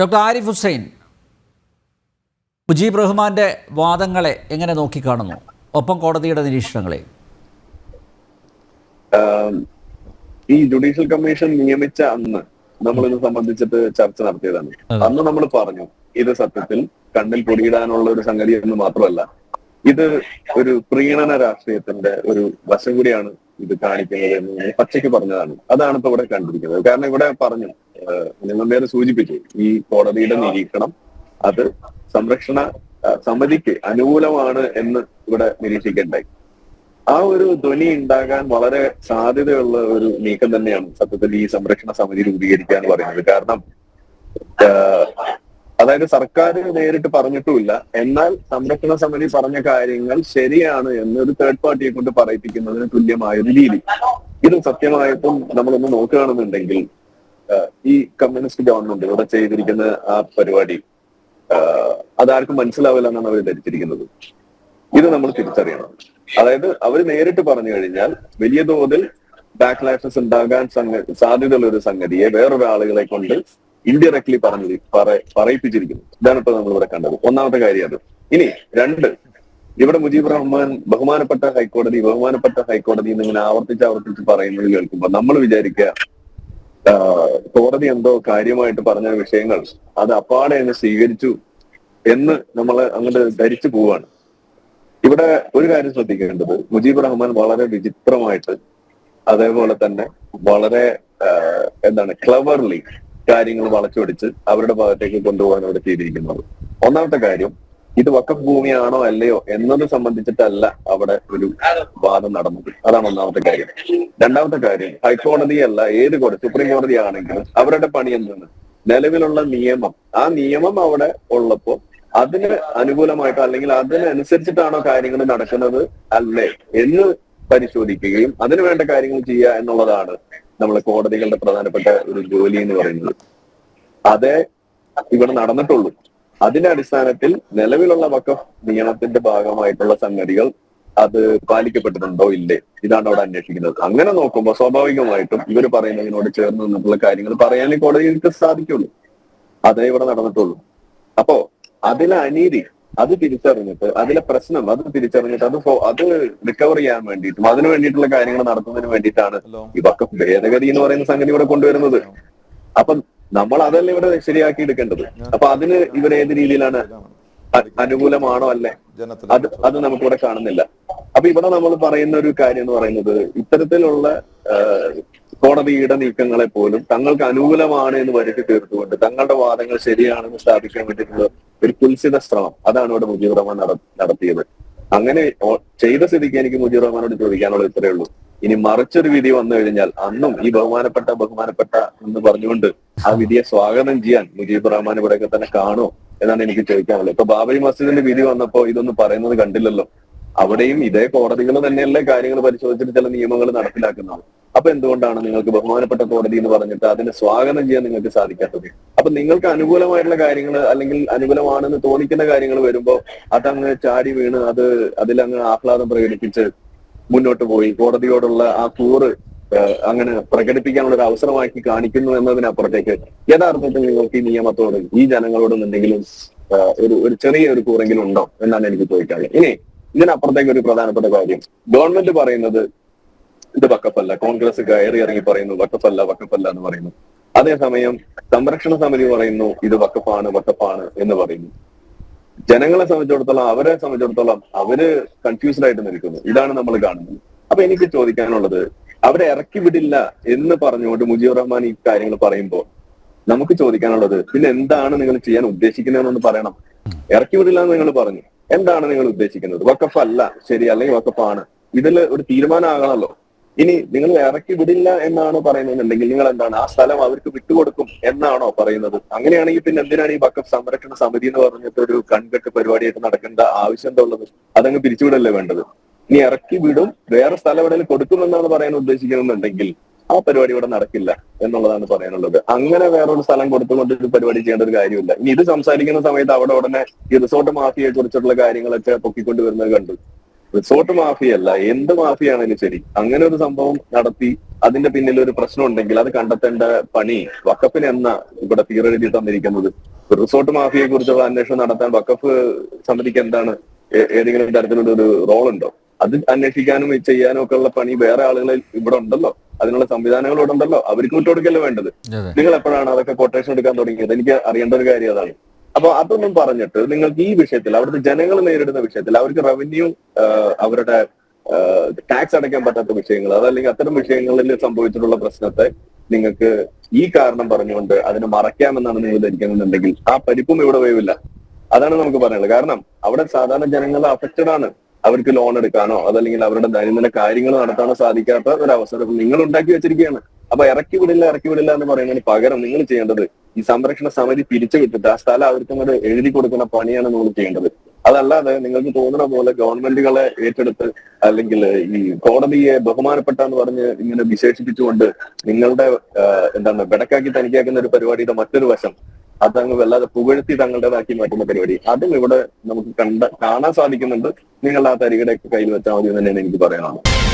Doctor Arif Hussain Mujeeb റഹ്മാന്റെ വാദങ്ങളെ എങ്ങനെ നോക്കിക്കാണുന്നു? ഒപ്പം കോടതിയുടെ നിരീക്ഷണങ്ങളെ. ഈ ജുഡീഷ്യൽ കമ്മീഷൻ നിയമിച്ച അന്ന് നമ്മൾ ഇത് സംബന്ധിച്ചിട്ട് ചർച്ച നടത്തിയതാണ്. അന്ന് നമ്മൾ പറഞ്ഞു ഇത് സത്യത്തിൽ കണ്ണിൽ പൊടിയിടാനുള്ള ഒരു സംഗതി എന്ന് മാത്രമല്ല ഇത് ഒരു പ്രീണന രാഷ്ട്രീയത്തിന്റെ ഒരു വശം കൂടിയാണ് ഇത് കാണിക്കുന്നത് എന്ന് പച്ചയ്ക്ക് പറഞ്ഞതാണ്. അതാണ് ഇപ്പൊ ഇവിടെ കണ്ടിരിക്കുന്നത്. കാരണം ഇവിടെ പറഞ്ഞു നിങ്ങൾ നേരെ സൂചിപ്പിച്ചു. ഈ കോടതിയുടെ നിരീക്ഷണം അത് സംരക്ഷണ സമിതിക്ക് അനുകൂലമാണ് എന്ന് ഇവിടെ നിരീക്ഷിക്കേണ്ടായി ആ ഒരു ധ്വനി ഉണ്ടാകാൻ വളരെ സാധ്യതയുള്ള ഒരു നീക്കം തന്നെയാണ് സത്യത്തിൽ ഈ സംരക്ഷണ സമിതി രൂപീകരിക്കാൻ എന്ന് പറയുന്നത്. കാരണം അതായത് സർക്കാർ നേരിട്ട് പറഞ്ഞിട്ടുമില്ല. എന്നാൽ സംരക്ഷണ സമിതി പറഞ്ഞ കാര്യങ്ങൾ ശരിയാണ് എന്ന് ഒരു തേർഡ് പാർട്ടിയെ കൊണ്ട് പറയിപ്പിക്കുന്നതിന് തുല്യമായ ഒരു രീതി. ഇത് സത്യമായിട്ടും നമ്മളൊന്ന് നോക്കുകയാണെന്നുണ്ടെങ്കിൽ ഈ കമ്മ്യൂണിസ്റ്റ് ഗവൺമെന്റ് ഇവിടെ ചെയ്തിരിക്കുന്ന ആ പരിപാടി അതാർക്കും മനസ്സിലാവില്ല എന്നാണ് അവർ ധരിച്ചിരിക്കുന്നത്. ഇത് നമ്മൾ തിരിച്ചറിയണം. അതായത് അവർ നേരിട്ട് പറഞ്ഞു കഴിഞ്ഞാൽ വലിയ തോതിൽ ബാക്ക് ലാഷസ് ഉണ്ടാകാൻ സാധ്യതയുള്ള ഒരു സംഗതിയെ വേറൊരാളുകളെ കൊണ്ട് ഇൻഡയറക്ട്ലി പറഞ്ഞു പറ- പറയിപ്പിച്ചിരിക്കുന്നു. ഇതാണ് ഇപ്പൊ നമ്മൾ ഇവിടെ കണ്ടത്. ഒന്നാമത്തെ കാര്യം അത്. ഇനി രണ്ട് ഇവിടെ മുജീബ് റഹ്മാൻ ബഹുമാനപ്പെട്ട ഹൈക്കോടതി ബഹുമാനപ്പെട്ട ഹൈക്കോടതി എന്നിങ്ങനെ ആവർത്തിച്ച് ആവർത്തിച്ച് പറയുന്നത് കേൾക്കുമ്പോൾ നമ്മൾ വിചാരിക്കുക കോടതി എന്തോ കാര്യമായിട്ട് പറഞ്ഞ വിഷയങ്ങൾ അത് അപ്പാടെ എന്നെ സ്വീകരിച്ചു എന്ന് നമ്മൾ അങ്ങോട്ട് ധരിച്ചു പോവാണ്. ഇവിടെ ഒരു കാര്യം ശ്രദ്ധിക്കേണ്ടത്. മുജീബ് റഹ്മാൻ വളരെ വിചിത്രമായിട്ട് അതേപോലെ തന്നെ വളരെ എന്താണ് ക്ലവർലി കാര്യങ്ങൾ വളച്ചൊടിച്ച് അവരുടെ ഭാഗത്തേക്ക് കൊണ്ടുപോകാൻ അവിടെ ചെയ്തിരിക്കുന്നത്. ഒന്നാമത്തെ കാര്യം ഇത് വക്കഫ് ഭൂമിയാണോ അല്ലയോ എന്നത് സംബന്ധിച്ചിട്ടല്ല അവിടെ ഒരു വാദം നടന്നത്. അതാണ് ഒന്നാമത്തെ കാര്യം. രണ്ടാമത്തെ കാര്യം ഹൈക്കോടതിയല്ല ഏത് കോടതി സുപ്രീം കോടതി ആണെങ്കിലും അവരുടെ പണി എന്താണ്? നിലവിലുള്ള നിയമം. ആ നിയമം അവിടെ ഉള്ളപ്പോ അതിന് അനുകൂലമായിട്ടോ അല്ലെങ്കിൽ അതിനനുസരിച്ചിട്ടാണോ കാര്യങ്ങൾ നടക്കുന്നത് അല്ലേ എന്ന് പരിശോധിക്കുകയും അതിനു വേണ്ട കാര്യങ്ങൾ ചെയ്യുക എന്നുള്ളതാണ് നമ്മളെ കോടതികളുടെ പ്രധാനപ്പെട്ട ഒരു ജോലി എന്ന് പറയുന്നത്. അതേ ഇവിടെ നടന്നിട്ടുള്ളൂ. അതിന്റെ അടിസ്ഥാനത്തിൽ നിലവിലുള്ള വക്കഫ് നിയമത്തിന്റെ ഭാഗമായിട്ടുള്ള സംഗതികൾ അത് പാലിക്കപ്പെട്ടിട്ടുണ്ടോ ഇല്ലേ? ഇതാണ് അവിടെ അന്വേഷിക്കുന്നത്. അങ്ങനെ നോക്കുമ്പോൾ സ്വാഭാവികമായിട്ടും ഇവർ പറയുന്നതിനോട് ചേർന്ന് നിന്നിട്ടുള്ള കാര്യങ്ങൾ പറയാനേ കോടതിക്ക് സാധിക്കുള്ളൂ. അതേ ഇവിടെ നടന്നിട്ടുള്ളൂ. അപ്പോ അതിലെ അനീതി അത് തിരിച്ചറിഞ്ഞിട്ട് അതിലെ പ്രശ്നം അത് തിരിച്ചറിഞ്ഞിട്ട് അത് അത് റിക്കവർ ചെയ്യാൻ വേണ്ടിയിട്ടും അതിനു വേണ്ടിയിട്ടുള്ള കാര്യങ്ങൾ നടത്തുന്നതിന് വേണ്ടിയിട്ടാണ് ഈ വക്കഫ് ഭേദഗതി എന്ന് പറയുന്ന സംഗതി ഇവിടെ കൊണ്ടുവരുന്നത്. അപ്പൊ നമ്മൾ അതല്ല ഇവിടെ ശരിയാക്കി എടുക്കേണ്ടത്? അപ്പൊ അതിന് ഇവർ ഏത് രീതിയിലാണ് അനുകൂലമാണോ അല്ലേ? അത് അത് നമുക്കിവിടെ കാണുന്നില്ല. അപ്പൊ ഇവിടെ നമ്മൾ പറയുന്ന ഒരു കാര്യം എന്ന് പറയുന്നത് ഇത്തരത്തിലുള്ള കോടതിയുടെ നീക്കങ്ങളെ പോലും തങ്ങൾക്ക് അനുകൂലമാണ് എന്ന് വരുത്തി തീർത്തുകൊണ്ട് തങ്ങളുടെ വാദങ്ങൾ ശരിയാണെന്ന് സ്ഥാപിക്കാൻ വേണ്ടിയിട്ടുള്ള ഒരു കുൽസിത ശ്രമം. അതാണ് ഇവിടെ മുജീബ് റഹ്മാൻ നടത്തിയത്. അങ്ങനെ ചെയ്ത സ്ഥിതിക്ക് എനിക്ക് മുജീബ് റഹ്മാനോട് ചോദിക്കാനുള്ള ഇത്രയേ ഉള്ളൂ. ഇനി മറിച്ചൊരു വിധി വന്നു കഴിഞ്ഞാൽ അന്നും ഈ ബഹുമാനപ്പെട്ട ബഹുമാനപ്പെട്ട എന്ന് പറഞ്ഞുകൊണ്ട് ആ വിധിയെ സ്വാഗതം ചെയ്യാൻ മുജീബ് റഹ്മാൻ ഇവിടെയൊക്കെ തന്നെ കാണോ എന്നാണ് എനിക്ക് ചോദിക്കാനുള്ളത്. ഇപ്പൊ ബാബരി മസ്ജിദിന്റെ വിധി വന്നപ്പോ ഇതൊന്നും പറയുന്നത് കണ്ടില്ലല്ലോ. അവിടെയും ഇതേ കോടതികൾ തന്നെയല്ലേ കാര്യങ്ങൾ പരിശോധിച്ചിട്ട് ചില നിയമങ്ങൾ നടപ്പിലാക്കുന്നത് അപ്പൊ എന്തുകൊണ്ടാണ് നിങ്ങൾക്ക് ബഹുമാനപ്പെട്ട കോടതി എന്ന് പറഞ്ഞിട്ട് അതിനെ സ്വാഗതം ചെയ്യാൻ നിങ്ങൾക്ക് സാധിക്കാത്തത്? അപ്പൊ നിങ്ങൾക്ക് അനുകൂലമായിട്ടുള്ള കാര്യങ്ങൾ അല്ലെങ്കിൽ അനുകൂലമാണെന്ന് തോന്നിക്കുന്ന കാര്യങ്ങൾ വരുമ്പോ അതങ്ങ് ചാടി വീണ് അത് അതിലങ്ങ് ആഹ്ലാദം പ്രകടിപ്പിച്ച് മുന്നോട്ട് പോയി. കോടതിയോടുള്ള ആ കൂറ് അങ്ങനെ പ്രകടിപ്പിക്കാനുള്ള ഒരു അവസരമാക്കി കാണിക്കുന്നു എന്നതിനപ്പുറത്തേക്ക് യഥാർത്ഥത്തിൽ നിങ്ങൾക്ക് ഈ നിയമത്തോട് ഈ ജനങ്ങളോടും എന്തെങ്കിലും ഒരു ഒരു ചെറിയ ഒരു കൂറെങ്കിലും ഉണ്ടോ എന്നാണ് എനിക്ക് ചോദിക്കാറ് ഇനി ഇതിനപ്പുറത്തേക്ക് ഒരു പ്രധാനപ്പെട്ട കാര്യം. ഗവൺമെന്റ് പറയുന്നത് ഇത് വക്കഫല്ല. കോൺഗ്രസ് കയറി ഇറങ്ങി പറയുന്നു വക്കഫല്ല വക്കഫല്ല എന്ന് പറയുന്നു. അതേസമയം സംരക്ഷണ സമിതി പറയുന്നു ഇത് വക്കഫാണ് വക്കഫാണ് എന്ന് പറയുന്നു. ജനങ്ങളെ സംബന്ധിച്ചിടത്തോളം അവരെ സംബന്ധിച്ചിടത്തോളം അവർ കൺഫ്യൂസ്ഡ് ആയിട്ട് നിൽക്കുന്നു. ഇതാണ് നമ്മൾ കാണുന്നത്. അപ്പൊ എനിക്ക് ചോദിക്കാനുള്ളത് അവരെ ഇറക്കി വിടില്ല എന്ന് പറഞ്ഞുകൊണ്ട് മുജീബ് റഹ്മാൻ ഈ കാര്യങ്ങൾ പറയുമ്പോൾ നമുക്ക് ചോദിക്കാനുള്ളത് പിന്നെ എന്താണ് നിങ്ങൾ ചെയ്യാൻ ഉദ്ദേശിക്കുന്നതെന്നൊന്ന് പറയണം. ഇറക്കി വിടില്ല എന്ന് നിങ്ങൾ പറഞ്ഞു. എന്താണ് നിങ്ങൾ ഉദ്ദേശിക്കുന്നത്? വക്കഫ് അല്ല ശരി അല്ലെങ്കിൽ വക്കഫാണ് ഇതിൽ ഒരു തീരുമാനമാകണമല്ലോ ഇനി നിങ്ങൾ ഇറക്കി വിടില്ല എന്നാണോ പറയുന്നതെന്നുണ്ടെങ്കിൽ നിങ്ങൾ എന്താണ് ആ സ്ഥലം അവർക്ക് വിട്ടുകൊടുക്കും എന്നാണോ പറയുന്നത്? അങ്ങനെയാണെങ്കിൽ പിന്നെ എന്തിനാണ് ഈ വക്കഫ് സംരക്ഷണ സമിതി എന്ന് പറഞ്ഞിട്ട് ഒരു കൺകെട്ട് പരിപാടിയായിട്ട് നടക്കേണ്ട ആവശ്യം എന്താ ഉള്ളത്? അതങ്ങ് പിരിച്ചുവിടല്ലേ വേണ്ടത്? ഇനി ഇറക്കി വിടും വേറെ സ്ഥലം എവിടെയെങ്കിലും കൊടുക്കുമെന്നാണ് പറയാൻ ഉദ്ദേശിക്കുന്നുണ്ടെങ്കിൽ ആ പരിപാടി ഇവിടെ നടക്കില്ല എന്നുള്ളതാണ് പറയാനുള്ളത്. അങ്ങനെ വേറൊരു സ്ഥലം കൊടുത്തുകൊണ്ട് ഒരു പരിപാടി ചെയ്യേണ്ട ഒരു കാര്യമില്ല. ഇനി ഇത് സംസാരിക്കുന്ന സമയത്ത് അവിടെ ഉടനെ ഈ റിസോർട്ട് മാഫിയെ കുറിച്ചുള്ള കാര്യങ്ങളൊക്കെ പൊക്കിക്കൊണ്ട് വരുന്നത് കണ്ടു. റിസോർട്ട് മാഫിയല്ല എന്ത് മാഫിയാണെങ്കിലും ശരി. അങ്ങനെ ഒരു സംഭവം നടത്തി അതിന്റെ പിന്നിൽ ഒരു പ്രശ്നം ഉണ്ടെങ്കിൽ അത് കണ്ടെത്തേണ്ട പണി വക്കഫിന് എന്ന ഇവിടെ തീരെഴുതി തന്നിരിക്കുന്നത്. റിസോർട്ട് മാഫിയെ കുറിച്ചുള്ള അന്വേഷണം നടത്താൻ വക്കഫ് സമിതിക്ക് എന്താണ് ഏതെങ്കിലും തരത്തിലുള്ള ഒരു റോൾ ഉണ്ടോ? അത് അന്വേഷിക്കാനും ചെയ്യാനും ഒക്കെ ഉള്ള പണി വേറെ ആളുകൾ ഇവിടെ ഉണ്ടല്ലോ. അതിനുള്ള സംവിധാനങ്ങൾ ഇവിടെ ഉണ്ടല്ലോ. അവർക്ക് വിട്ടുകൊടുക്കല്ലേ വേണ്ടത്? നിങ്ങൾ എപ്പോഴാണ് അതൊക്കെ കൊട്ടേഷൻ എടുക്കാൻ തുടങ്ങിയത്? എനിക്ക് അറിയേണ്ട ഒരു കാര്യം അതാണ്. അപ്പൊ അതൊന്നും പറഞ്ഞിട്ട് നിങ്ങൾക്ക് ഈ വിഷയത്തിൽ അവിടുത്തെ ജനങ്ങൾ നേരിടുന്ന വിഷയത്തിൽ അവർക്ക് റവന്യൂ അവരുടെ ടാക്സ് അടയ്ക്കാൻ പറ്റാത്ത വിഷയങ്ങൾ അതല്ലെങ്കിൽ അത്തരം വിഷയങ്ങളിൽ സംഭവിച്ചിട്ടുള്ള പ്രശ്നത്തെ നിങ്ങൾക്ക് ഈ കാരണം പറഞ്ഞുകൊണ്ട് അതിനെ മറയ്ക്കാമെന്നാണ് നിങ്ങൾ ധരിക്കുന്നുണ്ടെങ്കിൽ ആ പരിപ്പും ഇവിടെ വേവില്ല. അതാണ് നമുക്ക് പറയുന്നത് കാരണം അവിടെ സാധാരണ ജനങ്ങൾ അഫക്റ്റഡ് ആണ്. അവർക്ക് ലോൺ എടുക്കാനോ അതല്ലെങ്കിൽ അവരുടെ ദൈനംദിന കാര്യങ്ങൾ നടത്താനോ സാധിക്കാത്ത ഒരു അവസരം നിങ്ങൾ ഉണ്ടാക്കി വെച്ചിരിക്കുകയാണ്. അപ്പൊ ഇറക്കി വിടില്ല ഇറക്കി വിടില്ല എന്ന് പറയുന്നതിന് പകരം നിങ്ങൾ ചെയ്യേണ്ടത് ഈ സംരക്ഷണ സമിതി പിരിച്ചു വിട്ടിട്ട് ആ സ്ഥലം അവർക്ക് അങ്ങോട്ട് എഴുതി കൊടുക്കുന്ന പണിയാണ് നിങ്ങൾ ചെയ്യേണ്ടത്. അതല്ലാതെ നിങ്ങൾക്ക് തോന്നുന്ന പോലെ ഗവൺമെന്റുകളെ ഏറ്റെടുത്ത് അല്ലെങ്കിൽ ഈ കോടതിയെ ബഹുമാനപ്പെട്ട എന്ന് പറഞ്ഞ് ഇങ്ങനെ വിശേഷിപ്പിച്ചുകൊണ്ട് നിങ്ങളുടെ എന്താണ് വെടക്കാക്കി തനിക്കാക്കുന്ന ഒരു പരിപാടിയുടെ മറ്റൊരു വശം അതങ്ങ് വല്ലാതെ പുകഴ്ത്തി തങ്ങളുടേതാക്കി മാറ്റുന്ന പരിപാടി. അതും ഇവിടെ നമുക്ക് കണ്ട കാണാൻ സാധിക്കുന്നുണ്ട്. നിങ്ങൾ ആ തരികടെ കയ്യിൽ വെച്ചാൽ മതി തന്നെയാണ് എനിക്ക് പറയാനുള്ളത്.